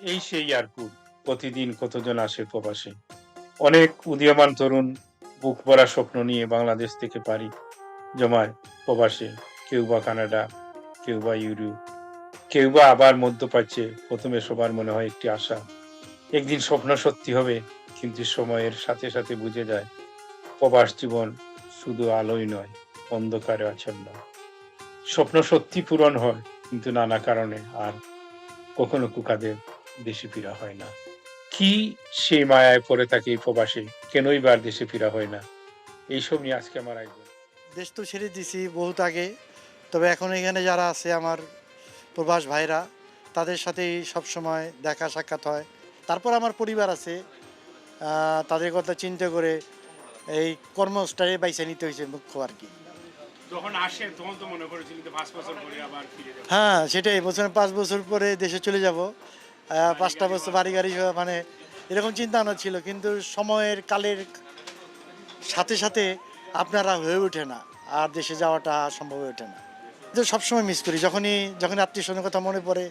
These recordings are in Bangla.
এই সেই এয়ারপোর্ট প্রতিদিন কতজন আসে প্রবাসে? অনেক উদীয়মান তরুণ বুক ভরা স্বপ্ন নিয়ে বাংলাদেশ থেকে পারি জমায় প্রবাসে। কেউ বা কানাডা, কেউ বা ইউরোপ, কেউ বা আবার মধ্যপ্রাচ্যে। প্রথমে সবার মনে হয় একটি আশা, একদিন স্বপ্ন সত্যি হবে, কিন্তু সময়ের সাথে সাথে বুঝে যায়, প্রবাস জীবন শুধু আলোই নয়, অন্ধকারে আচ্ছন্ন। স্বপ্ন সত্যি পূরণ হয়, কিন্তু নানা কারণে আর কখনো কুকাদের দেশে ফিরা হয় না। কি সেই মায়ায় পড়ে থাকে এই প্রবাসে? কেনই বার দেশে ফিরা হয় না? এইসব নিয়ে আজকে আমার আয়োজন। দেশ তো ছেড়ে দিছি বহুত আগে। তবে এখন এখানে যারা আছে আমার প্রবাস ভাইরা তাদের সাথেই সবসময় দেখা সাক্ষাৎ হয়। তারপর আমার পরিবার আছে। তাদের কথা চিন্তা করে এই কর্মস্থানে বাইছে নিতে হয়েছে মুখ্য আর কি। আসে তখন তো মনে করেছিলেন যে পাঁচ বছর পরে আবার ফিরে যাব। হ্যাঁ সেটাই। বছর পাঁচ বছর পরে দেশে চলে যাব। পাঁচটা বছর বাড়ি গাড়ি মানে এরকম চিন্তা ভাবনা ছিল, কিন্তু সময়ের কালের সাথে সাথে আপনারা হয়ে ওঠে না, আর দেশে যাওয়াটা সম্ভব হয়ে ওঠে না। তো সবসময় মিস করি, যখনই যখন আত্মীয় স্বজনের কথা মনে পড়ে,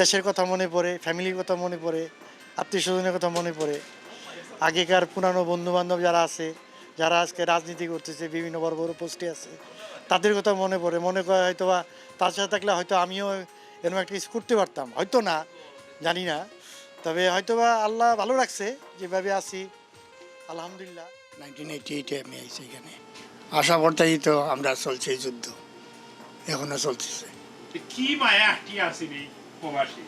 দেশের কথা মনে পড়ে ফ্যামিলির কথা মনে পড়ে, আত্মীয় স্বজনের কথা মনে পড়ে, আগেকার পুরানো বন্ধু বান্ধব যারা আছে, যারা আজকে রাজনীতি করতেছে, বিভিন্ন বড় বড় পোস্টে আছে, তাদের কথা মনে পড়ে, মনে করে হয়তো বা তার সাথে থাকলে হয়তো আমিও এরকম একটা কিছু করতে পারতাম, হয়তো না জানি না। তবে হয়তো বা আল্লাহ ভালো রাখছে যেভাবে আছি আলহামদুলিল্লাহ। নাইনটিন এইটি এইটে আমি আইছি এখানে। আশা করতেই তো আমরা চলছে এই যুদ্ধ। এখনও চলতেছে। কি মায়া আসেনি প্রবাসী?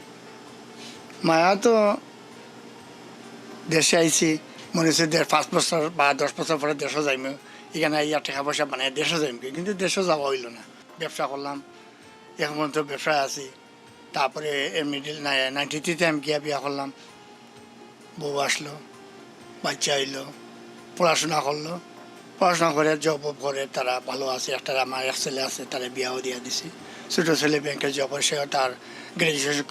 মায়া তো দেশে আইছি মনে হচ্ছে দেড় পাঁচ বছর বা দশ বছর পরে দেশও যাইম। এখানে ইয়া টাকা পয়সা বানাই দেশও যাইম। কিন্তু দেশও যাওয়া হইল না। ব্যবসা করলাম। এখন পর্যন্ত ব্যবসায় আছি। তারপরে মিডিল নাইনটি থ্রিতে আমি গিয়া বিয়া করলাম। বউ আসলো বাচ্চা আইলো পড়াশোনা করল। পড়াশোনা করে জব করে তারা ভালো আছে একটা আমার এক ছেলে আছে তারা বিয়াও দিয়ে দিছি। ছোটো ছেলে ব্যাংকের জব করে সেও তার গ্রাজুয়েশন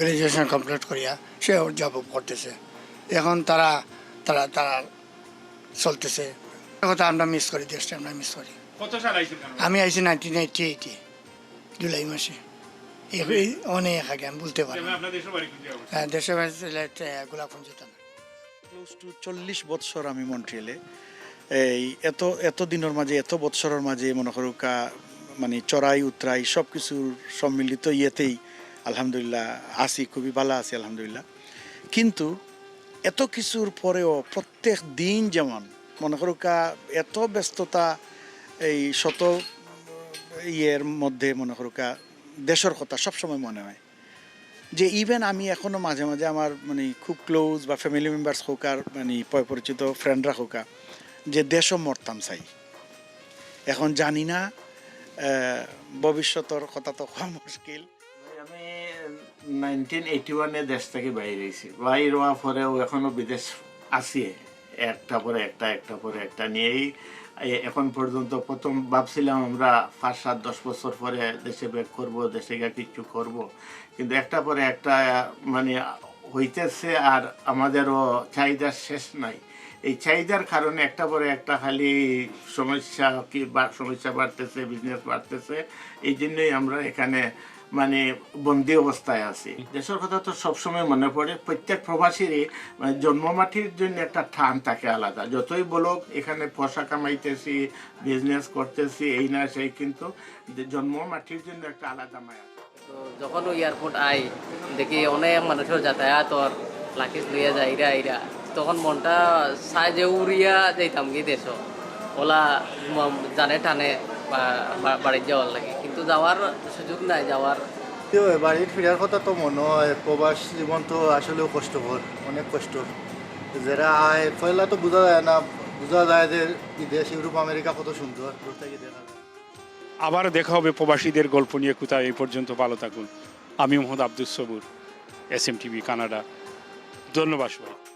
গ্রাজুয়েশন কমপ্লিট করিয়া সেও জব করতেছে। এখন তারা তারা তারা চলতেছে। কথা আমরা মিস করি দেশটা আমরা মিস করি। আমি আইছি নাইনটিন এইটি এইটি জুলাই মাসে। অনেক আগে আমি বলতে পারি। দেশের বাড়ি হ্যাঁ, গোলাপগঞ্জ থানা। ক্লোজ টু চল্লিশ বৎসর আমি মন্ট্রিয়ালে। এই এত এত দিনের মাঝে এত বৎসরের মাঝে মনে করো কা মানে চড়াই উতরাই সব কিছুর সম্মিলিত ইয়েতেই আলহামদুলিল্লাহ আছি খুবই ভালো আছি আলহামদুলিল্লাহ। কিন্তু এত কিছুর পরেও প্রত্যেক দিন যেমন মনে করো কা এত ব্যস্ততা এই শত ইয়ের মধ্যে মনে করো কা দেশের কথা সবসময় মনে হয়। যে ইভেন আমি এখনও মাঝে মাঝে আমার মানে খুব ক্লোজ বা ফ্যামিলি মেম্বার্স হোক আর মানে পয় পরিচিত ফ্রেন্ডরা হোক যে দেশও মরতাম চাই। এখন জানি না ভবিষ্যতের কথা তো হওয়া মুশকিল। আমি নাইনটিন এইটি ওয়ানে দেশ থেকে বাইরে বাইর হওয়ার পরেও এখনও বিদেশ আছি। একটা পরে একটা একটা পরে একটা নিয়েই এখন পর্যন্ত প্রথম ভাবছিলাম আমরা পাঁচ সাত দশ বছর পরে দেশে ব্যাক করব, দেশে গিয়ে কিচ্ছু করব। কিন্তু একটা পরে একটা মানে হইতেছে আর আমাদেরও চাহিদা শেষ নাই। এই চাহিদার কারণে একটা পরে একটা খালি সমস্যা কি সমস্যা বাড়তেছে বিজনেস বাড়তেছে, এই জন্যই আমরা এখানে মানে বন্দি অবস্থায় আছি। দেশের কথা তো সবসময় মনে পড়ে, প্রত্যেক প্রবাসীরই মানে জন্মমাটির জন্য একটা টান থাকে আলাদা। যতই বলুক, এখানে পয়সা কামাইতেছি বিজনেস করতেছি, এই না সেই, কিন্তু জন্মমাটির জন্য একটা আলাদা মায়া তো যখন এয়ারপোর্ট আই দেখি অনেক মানুষের যাতায়াত ওর লাকিস লইয়া যায়, ইরা ইরা। তখন মনটা চাই যে উড়িয়া যাইতাম কি দেশ। ওলা জানে টানে বাড়ির যাওয়ার লাগে। যাওয়ার সুযোগ নাই যাওয়ার। তো বাড়ি ফেরার কথা তো মনে হয় প্রবাস জীবন তো আসলেও কষ্টকর অনেক কষ্ট। যারা আয় পয়লা তো বোঝা যায় না বোঝা যায় যে বিদেশ ইউরোপ আমেরিকা কত সুন্দর দূর থেকে দেখা আবার দেখা হবে প্রবাসীদের গল্প নিয়ে কোথায় এই পর্যন্ত ভালো থাকুন। আমি Mohammad Abdul Sabur S M TV Canada. ধন্যবাদ সবাই